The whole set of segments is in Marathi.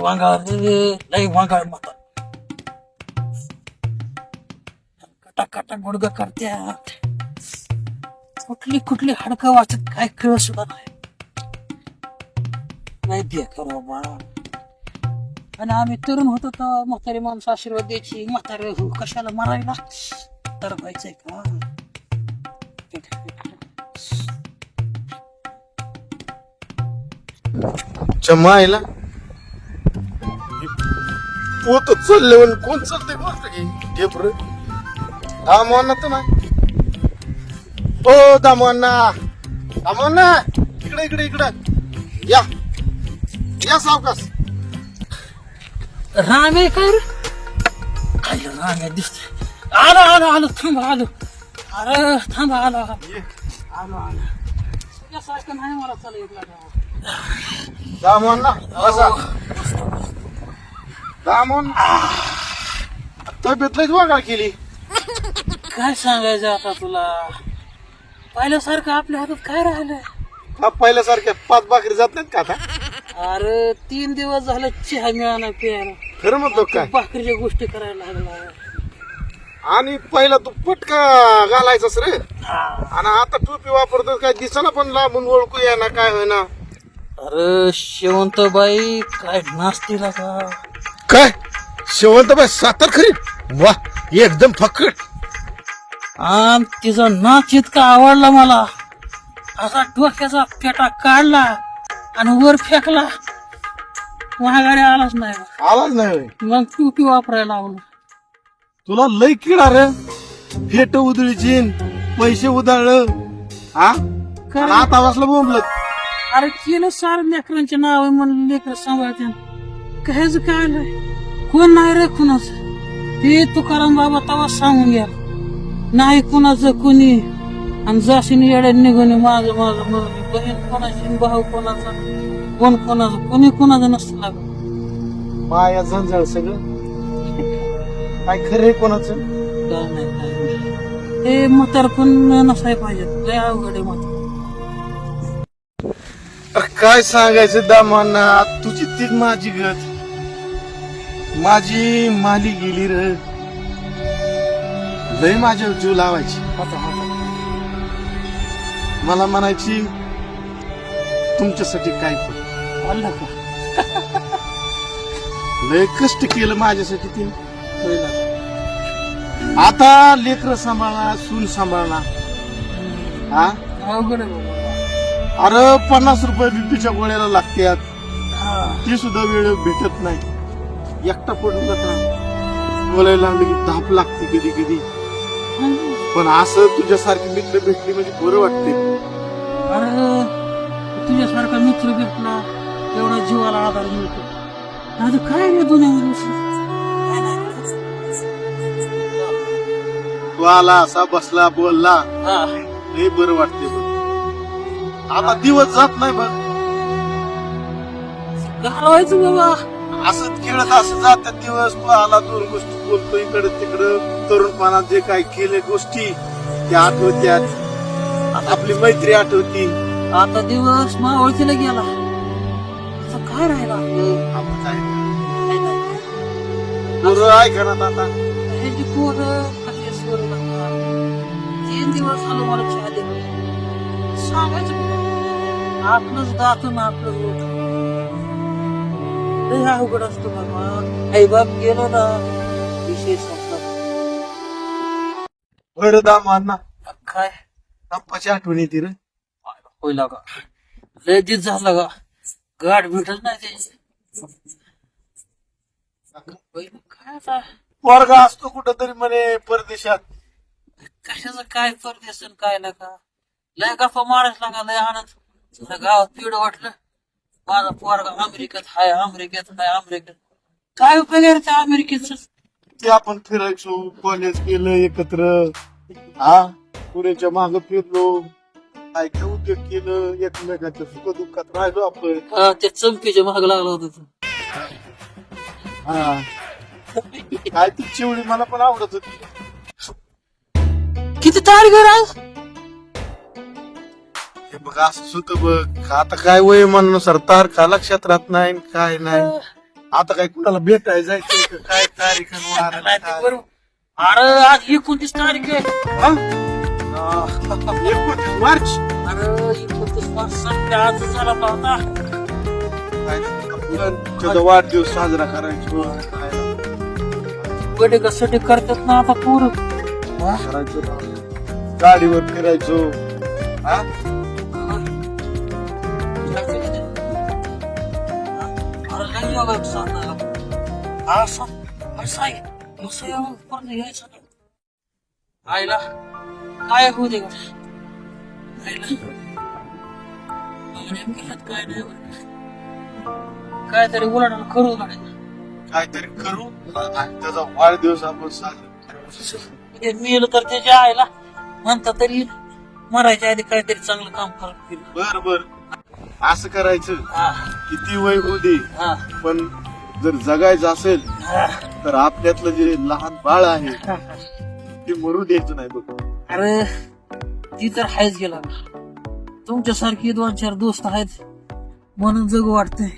वांगाळ रे लय वांगाळ म्हातार कटा गुडग करत्यात कुठली कुठली हाडकं वाचत काय कळ सुद्धा नाही. नाही दे खरं बाबा आणि आम्ही तरुण होतो तर म्हातारी माणसं आशीर्वाद द्यायची. म्हातारे हो कशाला मारायला? तर व्हायचंय का? चमायला पोत चालले पण कोण चालतंय गोष्ट की? ढेपर दामवांना तर नाही. ओ दामवांना दामवांना इकडे इकडे इकडे. या. या सावकाश. रामे काय रे काय रामे दिसत आलो आलो आलो. थांब आलो. अरे थांब आलो आलो. आलो आलो. यासारखं नाही मला चला गाव. दामवांना बसा दामवान तब्येत लयच वागाळ केली. काय सांगायचं आता तुला? पहिल्यासारखं आपल्या हातात काय राहिलंय? का पहिल्यासारख्या पाच भाकरी जात नाहीत का आता? अरे तीन दिवस झालं चहा मिळाला प्यायला. खरं म्हणतो काय? भाकरीच्या गोष्टी करायला लागला आणि पहिला तू पटका घालायचास रे. आणि आता टोपी वापरतो काय दिसना पण लांबून ओळखू या ना काय होईना. अरे शेवंतबाई काय नाचतीला का काय? शेवंत सातार खरी? वा एकदम फक्कट आम तिचा नाच इतका आवडला मला. असा डोक्याचा पेटा काढला आणि वर फेकला. महागाडी आलाच नाही. आवाज नाही होय. मग टोपी वापरायला लावलं. तुला लय किडा रे. फेट उधळीची पैसे उधळलं. हा? आणि आता वाचलं बोंबलत. अरे केलं सार लेकरांचे नाव म्हणून लेकर सांभाळते. कायच काय आलंय कोण नाही रे कुणाच? ते तुकाराम बाबा तवा सांगून घ्या नाही कुणाचं कुणी? आणि जाशीन येड्या निघून माझं माझं म्हणून बहीण कोणाची भाऊ कोणाचा? कोण कोणाचं? कोणी कोणाचं नसतं लागत. माया झंझळ सगळं. काय खरंय कोणाचं? काय नाही काय नाही. हे म्हातार पण नसाय पाहिजे. लय अवघड आहे म्हातार. काय सांगायचं दामांना? तुझी ती माझी गत. माझी माली गेली र. लय माझ्या जीव लावायची. मला म्हणायची तुमच्यासाठी काय लय कष्ट केलं माझ्यासाठी तिने. होईल आता लेकर सांभाळणार सून सांभाळणार हा अरे पन्नास रुपये बीपीच्या गोळ्याला लागतात. ती सुद्धा वेळ भेटत नाही. एकटा पडून जाता. बोलायला लागलं की धाप लागते कधी कधी. पण असं तुझ्यासारखे मित्र भेटले म्हणजे बरं वाटते अरे तुझ्यासारखा मित्र भेटला तेवढा जीवाला आधार मिळतो. आता काय नाही. तू आला असा बसला बोलला. हा. हे बरं वाटते बघ. आता दिवस जात नाही बघ. घालवायचं बाबा. असं खेळत असं जातात दिवस तू आला दोन गोष्टी बोलतो इकडे तिकडं तरुणपणात जे काही केले गोष्टी त्या आठवत्यात आपली मैत्री आठवती आता दिवस मावळतीला गेला आता काय राहिला आपलं? आपण काय काय नाही. बरं ऐका ना आता हे जे पोरं कसे. तीन दिवस झालं मला चहा दिला सांगायचं कुठं? आपलंच दातून आपलं रोट लय अवघड असतो बाबा. आई बाप गेलो ना विषय संपला बरं दामांना काय? गप्पाची आठवण येते रे. होईल का लय दिस झाला का गाठ भेटत नाही त्याची. काय आता? वर्ग असतो कुठंतरी म्हणे परदेशात. कशाचं काय परदेश काय नका? लय गप्पा मारायच लागा लय आनंद. गावात पिढ वाटलं. माझा पोरगा अमेरिकेत हाय अमेरिकेत हाय अमेरिकेत. काय उपयोग आहे रे त्या अमेरिकेच? ते आपण फिरायचो कॉलेज केलं एकत्र. हा पुण्याच्या माग फिरलो. काय काय उद्योग केलं एकमेकांच्या सुख दुःखात राहिलो आपण. त्या चमकीच्या महाग लागला होता तू. हा. काय ती चिवडी मला पण आवडत होती. किती तारीख आहे आज हे बघ असंच होतं बघ. आता काय वय मानानुसार? तारखा लक्षात राहत नाही काय नाही. आता काय कुणाला भेटायला जायचंय का? काय तारीख आणि वार आणि नाही ते काय? बरोबर. अरे आज एकोणतीस तारीख आहे. हा? आ, मार्च? अरे एकोणतीस मार्च संपल्या आज झाला पाहता काय आपण त्याचा वाढदिवस साजरा करायचो काय बडे कसाठी करतात ना आता पूर? करायचो. गाडीवर फिरायचो. हा? अरे लय योगा सांगायला असं असं आहे असं यावं पण यायचं नाही आईला काय होऊ दे आईला अरे काय नाही बरं. काहीतरी उलाढाल करू. गाड्या काहीतरी करू आणि त्याचा वाढदिवस आपण साजरा करू. ते तर त्याच्या आईला म्हणता तरी मरायच्या आधी काहीतरी चांगलं काम करत बर बर. असं करायचं. हा. किती वय होऊ दे हा. पण जर जगायचं असेल. तर आपल्यातलं जे लहान बाळ आहे ते मरू द्यायचं नाही बघ. अरे ती तर आहेच गेला तुमच्यासारखी दोन चार दोस्त आहेत म्हणून जगू वाटतंय.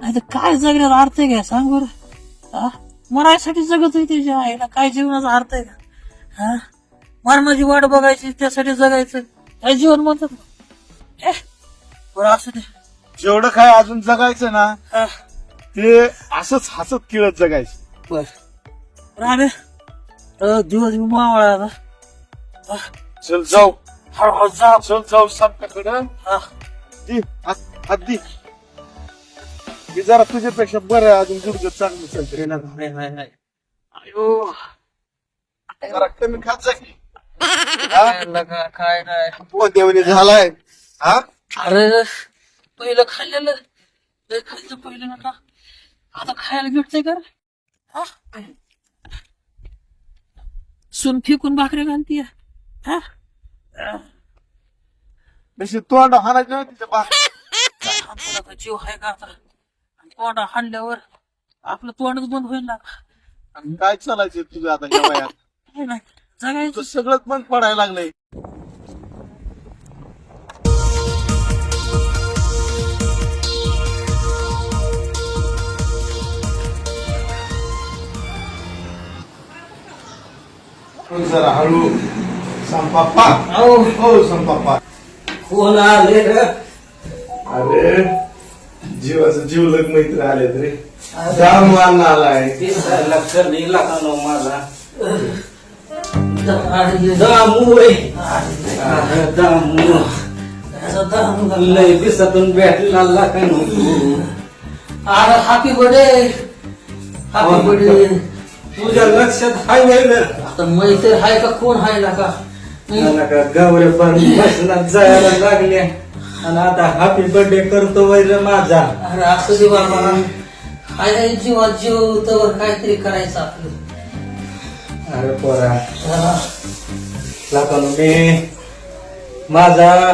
नाही तर काय जगण्याचा अर्थ आहे काय सांग बरं? मरायसाठी जगत होती त्याच्या आईला काय जीवनाचा अर्थ आहे का? हा? मरणाची वाट बघायची त्यासाठी जगायचं. काय जीवन म्हणतात? बरं असू दे. जेवढं काय अजून जगायचं ना हा, ते असंच हसत खेळत जगायचं. बर. राणे अ, दिवस मावळा हा, चल जाऊ. हळूहळू जा चल जाऊ सामन्याकडं हा. दी हात हात दी. मी जरा तुझ्यापेक्षा बरं आहे, अजून गुडघं चांगलं चालतं नाही नाही नाही अयो. जरा कमी खात जा की. काय काय नाही. पोंद्यावणी झालाय? हा? अरे पहिलं खाल्लेलं. लय खायचं पहिलं नका. आता खायला भेटतंय का रे? हा? सून फेकून भाकऱ्या घालतीय. हा? तशी तोंड हाणायची नाही तिच्या जीव आहे का आता? तोंड हाणल्यावर आपलं तोंडच बंद होईल ना. आणि काय चालायचं तुझं आता जगायचं. सगळंच बंद पडायला लागलंय. जरा हळू संपाप्पा. अहो हो संपाप्पा. कोण आले रे अरे जीवाचं जीवलग मैत्र आले रे. दाम आलाय. लक्ष नाही लागला माझा अरे दामू लय दिवसातून भेटला लागा नको हॅपी बर्थडे हॅपी बर्थडे तुझ्या लक्षात हाय नाही ना? आता मैत्री हाय का कोण हाय ना का? मला का? गवरे बसनात जायला लागले. आणि आता हॅपी बर्थडे करतो वैर माझा. अरे असं दे बाबा हाय नाही जीवात जीव तर काहीतरी करायचं आपलं. अरे पोरा. हा. मी माझा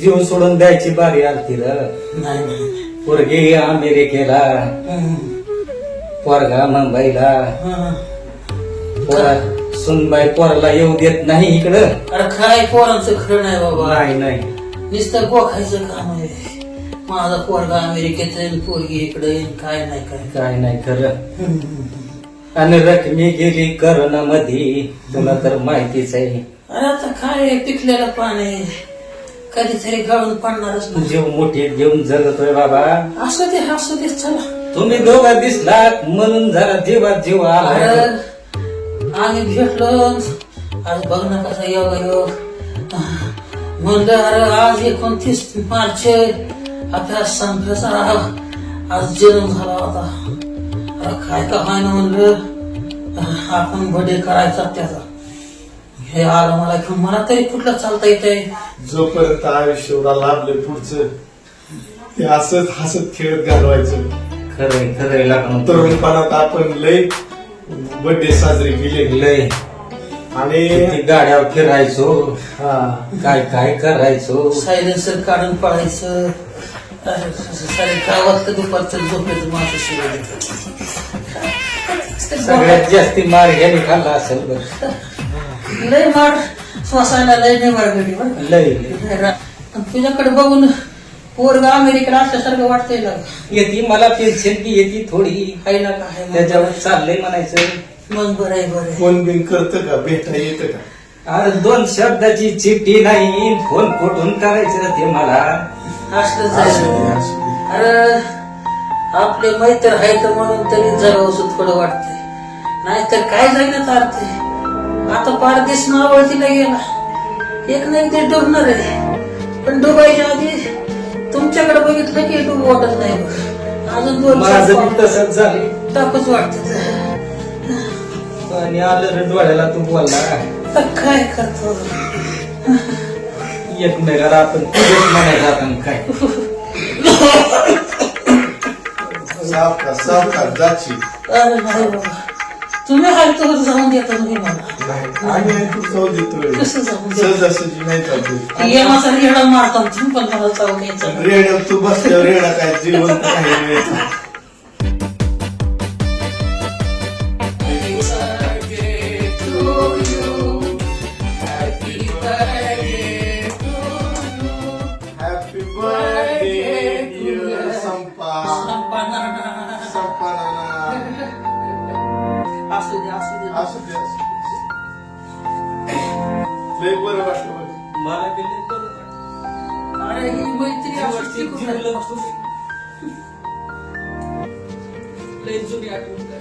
जीव सोडून द्यायची बारी आलती र. नाही नाही. पोरगी अमेरिकेला. पोरगा मुंबईला. हा. पोरा सुनबाई पोराला येऊ देत नाही इकडं. अरे काय पोरांचं खरं नाही बाबा. नाही नाही. नुसतं गोखायचं काम आहे. माझा पोरगा अमेरिकेत येईल पोरगी इकडे येईल काय नाही काय काय नाही खरं. आणि रकमी गेली करोना मध्ये तुला तर माहितीच आहे. अरे आता काय पिकलेलं पाणी. कधीतरी गळून पडणारच नाही. जीव मोठी घेऊन जगतोय बाबा. असं ते असं ते चला. तुम्ही दोघा दिसलात म्हणून जरा जीवात जीव आला आम्ही भेटलो. आज बघ ना कसा योग योग. म्हणलं अरे आज एकोणतीस मार्च आपल्या संपेचा आज जन्म झाला होता. अरे काय का हाय ना म्हणलं. आपण बर्थडे करायचा त्याचा. हे आलं मला घेऊन मला तरी कुठलं चालता येतंय? जोपर्यंत आयुष्याला लाभले पुढचं ते असंच हसत खेळत घालवायचं. खरंय खरंय लागणार तरुणपणात आपण लय बर्थडे साजरे केले. लय. आणि किती गाड्यावर फिरायचो. हा. काय काय करायचो? सायलेन्सर काढून पळायचं. गावात तर दुपारचं झोपेचं माझं शिवाय. सगळ्यात जास्ती मार घ्याने खाल्ला असेल बरं. लय मार. श्वासायला लय नाही मार गडी बरं लय तुझ्याकडे बघून पोरग अमेरिकेला असल्यासारखं वाटतंय ना येते मला पेन्शन की येते थोडी. आहे ना काय त्याच्यावर चाललंय म्हणायचं. मग बरं आहे बरं आहे फोन बिन करतं का? भेटा येतं का? अरे दोन शब्दाची चिठ्ठी नाही. फोन कुठून करायचं रे ते मला? असलं असू दे, जायचं असू दे. अरे आपले मैत्र आहेत म्हणून तरी जगावं थोडं वाटतंय. नाहीतर काय जायला चालते आता पारदेश नावळतीला गेला. एक ना एक ते डुबणार आहे. पण डुबायच्या आधी तुमच्याकडे बघितलं की डुब वाटत नाही. अजून दोन माझं बी तसंच झालं. टाकूच वाटत. आणि आलं रे डोळ्याला तू बोलला. काय करतो? एकमेकाला आपण तुझेच म्हणायचं आपण काय? साफ का साफ का जाची अरे नाही. बाबा तुम्ही हाय तर जाऊन देता मी मला. नाही आम्ही ऐकून जाऊ देतोय कसं जाऊन देतो? सहजासहजी नाही चालतो. येण्याचा रेडा मारता तुम्ही पण मला जाऊ द्यायचं. रेड तू बसल्यावर रेडा काय जिवंत काही मिळत लय बरं वाटलं बरं. मला बी लय बरं वाटलं. अरे ही मैत्री टिकून जीव राहिली. लय जुनी आठवण.